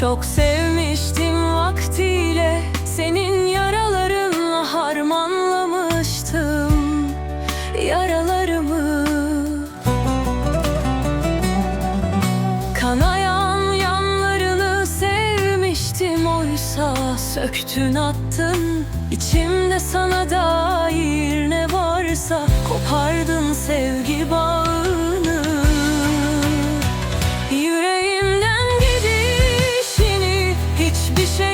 Çok sevmiştim vaktiyle. Senin yaralarınla harmanlamıştım Yaralarımı. Kanayan yanlarını sevmiştim Oysa söktün attın. İçimde sana dair ne varsa Kopardın sevgi bağ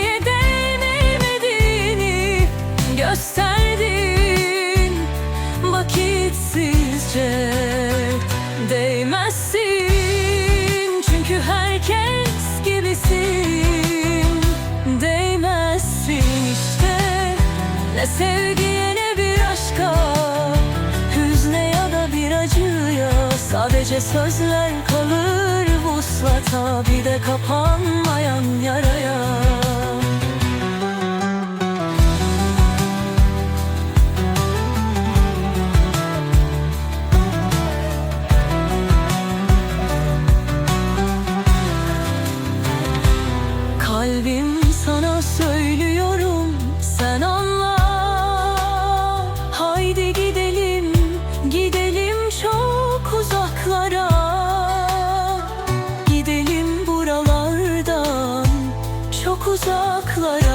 Şeye değmediğini Gösterdin? Vakitsizce Değmezsin. Çünkü herkes gibisin. Değmezsin işte. Ne sevgiye ne bir aşka. Hüzne ya da bir acıya. Sadece sözler kalır vuslata Bir de kapanmayan yaraya Kalbim sana söylüyorum sen anla. Haydi gidelim gidelim çok uzaklara. Gidelim buralardan çok uzaklara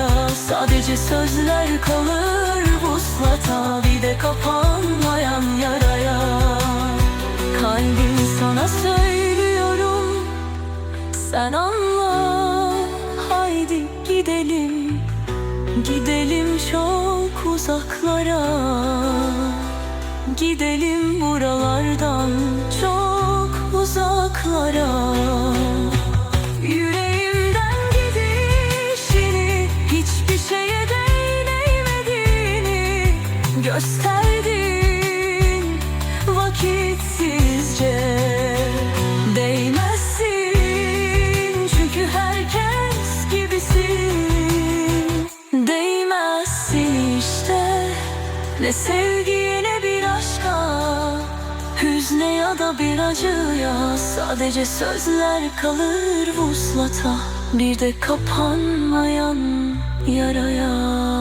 acıya Sadece sözler kalır vuslata Bir de kapanmayan yaraya. Kalbim sana söylüyorum Sen anla. Haydi gidelim Gidelim çok uzaklara. Gidelim buralardan çok uzaklara Gösterdin. Vakitsizce Değmezsin. Çünkü herkes gibisin. Değmezsin işte. Ne sevgiye ne bir aşka Hüzne ya da bir acıya. Sadece sözler kalır vuslata. Bir de kapanmayan yaraya